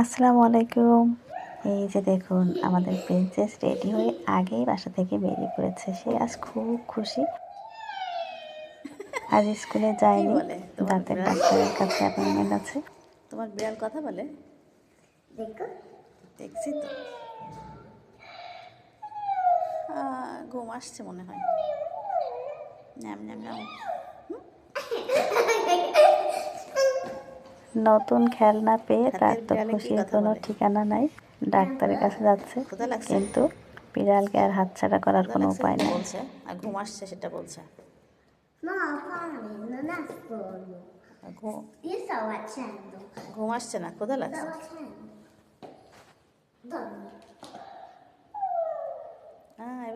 আসসালামু আলাইকুম। এই যে দেখুন আমাদের প্রিন্সেস রেডি হয়ে আগেই বাসা থেকে বেরিয়ে পড়েছে। সে আজ খুব খুশি। আজ স্কুলে যায়নি। দাঁতের বিড়াল? ডাক্তারের কাছে অ্যাপয়েন্টমেন্ট আছে। তোমার বিড়াল কথা বলে? দেখছি তো। ঘুম আসছে মনে হয়। ন্যাম ন্যাম ন্যাম। নতুন খেলনা পেয়ে তার তো খুশির কোনো ঠিকানা নাই। ডাক্তারের কাছে যাচ্ছে। কিন্তু বিড়ালকে আর হাতছাড়া করার কোনো উপায় নেই। বলছে? আর ঘুম আসছে সেটা. আর ঘুম আসছে না? ক্ষুধা লাগছে. হ্যাঁ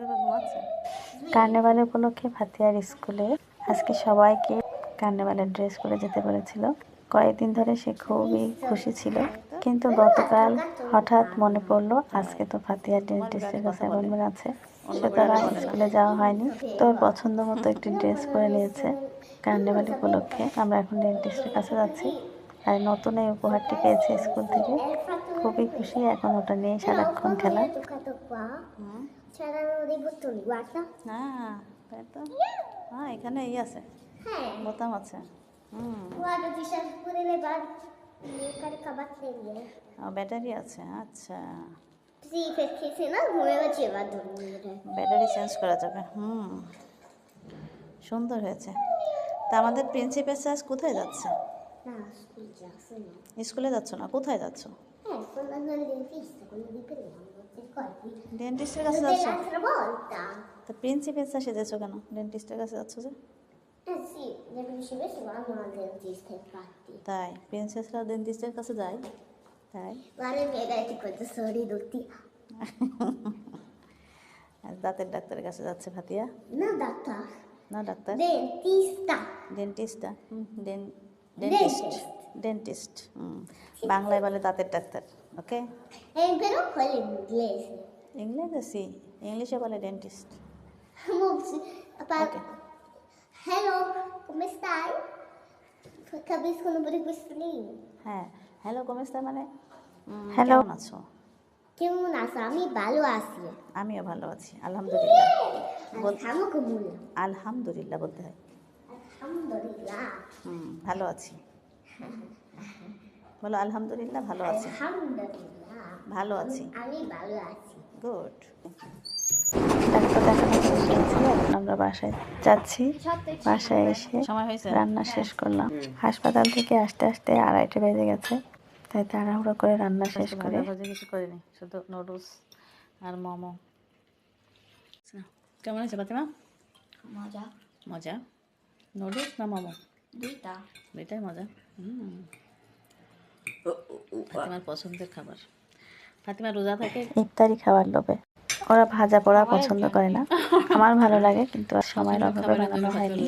কার্নিভাল উপলক্ষে ফাতিয়ার স্কুলে আজকে সবাইকে কার্নিভালের ড্রেস করে যেতে বলেছিল। কয়েকদিন ধরে সে খুবই খুশি ছিল। কিন্তু গতকাল হঠাৎ মনে পড়ল আজকে তো ফাতিয়ার ডেন্টিস্টের কাছে অ্যাপয়েন্টমেন্ট আছে। সুতরাং স্কুলে যাওয়া হয়নি। তোর পছন্দ মতো একটি ড্রেস পরে নিয়েছে কার্নিভাল উপলক্ষে। আমরা এখন ডেন্টিস্টের কাছে যাচ্ছি। আর নতুন এই উপহারটি পেয়েছে স্কুল থেকে। খুবই খুশি এখন ওটা নিয়ে সারাক্ষণ খেলা. হ্যাঁ তো। হ্যাঁ এখানে এই আছে। Eh, বোতাম আছে। সুন্দর হয়েছে। তা আমাদের প্রিন্সিপাল স্যার কোথায় যাচ্ছে? স্কুলে যাচ্ছ না। কোথায় যাচ্ছ? ডেন্টিস্টের কাছে যাচ্ছ? প্রিন্সিপাল স্যার সেজেছো কেন? ডেন্টিস্টের কাছে যাচ্ছ যে? Eh sì, le principesse vanno al dentista, infatti. তাই প্রিন্সেসরা ডেন্টিস্টের কাছে যায় তাই Guarda i miei denti quanto sono ridotti. আর দাঁতের ডাক্তারের কাছে যাচ্ছে ভাতিয়া. না ডাক্তার Dentista. ডেন্টিস্টটা হুম ডেন্টিস্ট Dentist. ডেন্টিস্ট হুম বাংলায় বলে দাঁতের doctor okay E però quello è in inglese. ইংলিশে সি ইংলিশে বলে dentist Ok. Hello, come stai? Capiscono pure questo lì. হ্যাঁ হ্যালো কমেস্তা মানে. কেমন আছো? কেমন আছো? আমি ভালো আছি। আমিও ভালো আছি আলহামদুলিল্লাহ। বল- কবুল আলহামদুলিল্লাহ বলতে হয়। আলহামদুলিল্লাহ। হুম ভালো আছি। বলো আলহামদুলিল্লাহ ভালো আছি। আলহামদুলিল্লাহ। ভালো আছি। আমি ভালো আছি। গুড ডাক্তার দেখানো শেষ হয়েছে এখন আমরা বাসায় যাচ্ছি। বাসায় এসে সময় হয়েছে? রান্না শেষ করলাম। হাসপাতাল থেকে আসতে আসতে আড়াইটে বেজে গেছে। তাই তাড়াহুড়ো করে রান্না শেষ করে। কিছু করিনি শুধু নুডলস আর মোমো। কেমন আছে ফাতিমা? মজা। মজা? নুডলস না মোমো? দুইটা। দুইটাই মজা। হুম। ফাতিমার পছন্দের খাবার। ফাতিমা রোজা থাকে? ইফতারি খাওয়ার লোভে। ওরা ভাজা পোড়া পছন্দ করে না। আমার ভালো লাগে কিন্তু আর সময়ের অভাবে বানানো হয়নি।